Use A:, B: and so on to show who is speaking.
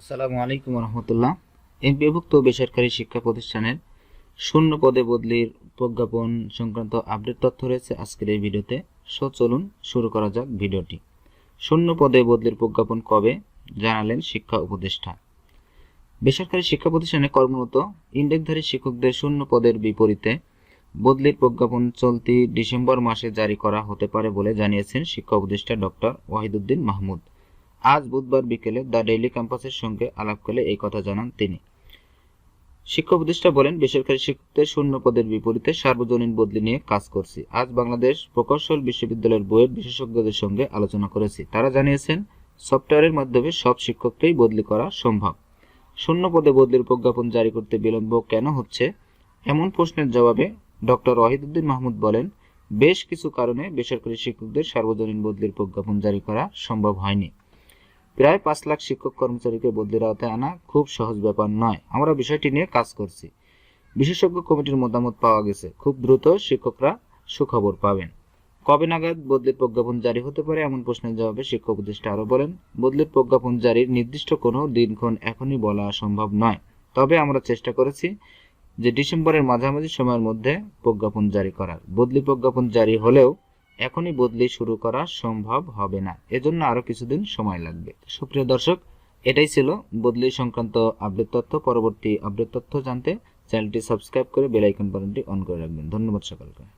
A: আসসালামু আলাইকুম রহমতুল্লাহ এমপিভুক্ত বেসরকারি শিক্ষা প্রতিষ্ঠানের শূন্য পদে বদলির প্রজ্ঞাপন সংক্রান্ত আপডেট তথ্য রয়েছে আজকের এই ভিডিওতে। সো চলুন শুরু করা যাক ভিডিওটি। শূন্য পদে বদলির প্রজ্ঞাপন কবে জানালেন শিক্ষা উপদেষ্টা। বেসরকারি শিক্ষা প্রতিষ্ঠানে কর্মরত ইন্ডেকধারী শিক্ষকদের শূন্য পদের বিপরীতে বদলির প্রজ্ঞাপন চলতি ডিসেম্বর মাসে জারি করা হতে পারে বলে জানিয়েছেন শিক্ষা উপদেষ্টা ডক্টর ওয়াহিদুদ্দিন মাহমুদ। আজ বুধবার বিকেলে দ্য ডেইলি ক্যাম্পাসের সঙ্গে আলাপ করে এই কথা জানান তিনি। শিক্ষা উপদেষ্টা বলেন, বেসরকারি শিক্ষকদের শূন্য পদের বিপরীতে সার্বজনীন বদলি নিয়ে কাজ করছি। আজ বাংলাদেশ প্রকৌশল বিশ্ববিদ্যালয়ের বইয়ের বিশেষজ্ঞদের সঙ্গে আলোচনা করেছি। তারা জানিয়েছেন, সফটওয়্যারের মাধ্যমে সব শিক্ষককেই বদলি করা সম্ভব। শূন্য পদে বদলির প্রজ্ঞাপন জারি করতে বিলম্ব কেন হচ্ছে? এমন প্রশ্নের জবাবে ডক্টর ওয়াহিদুদ্দিন মাহমুদ বলেন, বেশ কিছু কারণে বেসরকারি শিক্ষকদের সার্বজনীন বদলির প্রজ্ঞাপন জারি করা সম্ভব হয়নি। প্রায় পাঁচ লাখ শিক্ষক কর্মচারীকে বদলির আওতায় আনা খুব সহজ ব্যাপার নয়। আমরা বিষয়টি নিয়ে কাজ করছি। বিশেষজ্ঞ কমিটির মতামত পাওয়া গেছে। খুব দ্রুত শিক্ষকরা সুখবর পাবেন। কবে নাগাদ বদলির প্রজ্ঞাপন জারি হতে পারে এমন প্রশ্নের জবাবে শিক্ষক উপদেষ্টা আরও বলেন, বদলির প্রজ্ঞাপন জারির নির্দিষ্ট কোনো দিনক্ষণ এখনই বলা সম্ভব নয়। তবে আমরা চেষ্টা করেছি যে ডিসেম্বরের মাঝামাঝি সময়ের মধ্যে প্রজ্ঞাপন জারি করার। বদলি প্রজ্ঞাপন জারি হলেও এখনই বদলি শুরু করা সম্ভব হবে না। এজন্য আরও কিছুদিন সময় লাগবে। সুপ্রিয় দর্শক, এটাই ছিল বদলি সংক্রান্ত আপডেট তথ্য। পরবর্তী আপডেট তথ্য জানতে চ্যানেলটি সাবস্ক্রাইব করে বেল আইকন বাটনটি অন করে রাখবেন। ধন্যবাদ সকলকে।